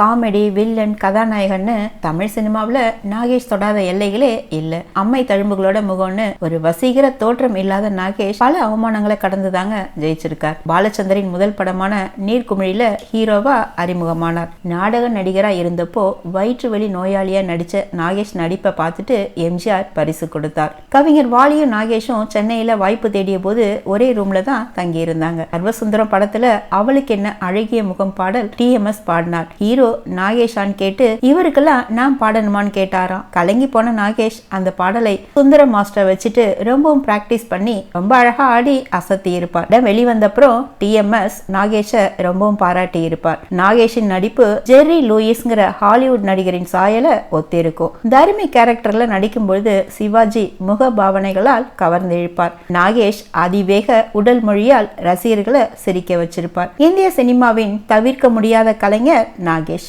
Comedy villain கதாநாயகன்னு Tamil சினிமாவில் நாகேஷ் தொடாத எல்லைகளே இல்லை. அம்மை தழும்புகளோட முகம்னு ஒரு வசீகர தோற்றம் இல்லாத நாகேஷ் பல அவமானங்களை கடந்து தாங்க ஜெயிச்சிருக்கார். பாலச்சந்தரின் முதல் படமான நீர்க்குமிழில ஹீரோவா அறிமுகமானார். நாடக நடிகரா இருந்தப்போ வயிற்று வலி நோயாளியா நடிச்ச நாகேஷ் நடிப்பை பார்த்துட்டு எம்ஜிஆர் பரிசு கொடுத்தார். கவிஞர் வாலியும் நாகேஷும் சென்னையில வாய்ப்பு தேடிய போது ஒரே ரூம்ல தான் தங்கியிருந்தாங்க. சர்வசுந்தரம் படத்துல அவளுக்கு என்ன அழகிய முகம் பாடல் டிஎம்எஸ் பாடினார். ஹீரோ நாகேஷான்னு கேட்டு இவருக்கெல்லாம் நான் பாடணுமான்னு கேட்டாராம். கலங்கி போன நாகேஷ் அந்த பாடலை சுந்தரம் மாஸ்டர் வச்சுட்டு ரொம்பவும் பிராக்டிஸ் பண்ணி ரொம்ப அழகா ஆடி அசத்தி இருப்பார். வெளிவந்த அப்புறம் டிஎம்எஸ் நாகேஷை ரொம்பவும் பாராட்டி இருப்பார். நாகேஷின் நடிப்பு ஜெர்ரி லூயிஸ்ங்கிற ஹாலிவுட் நடிகரின் சாயல ஒத்திருக்கும். தருமி கேரக்டர்ல நடிக்கும் பொழுது சிவாஜி முக பாவனைகளால் கவர்ந்திழுப்பார். நாகேஷ் அதிவேக உடல் மொழியால் ரசிகர்களை சிரிக்க வச்சிருப்பார். இந்திய சினிமாவின் தவிர்க்க முடியாத கலைஞர் நாகேஷ்.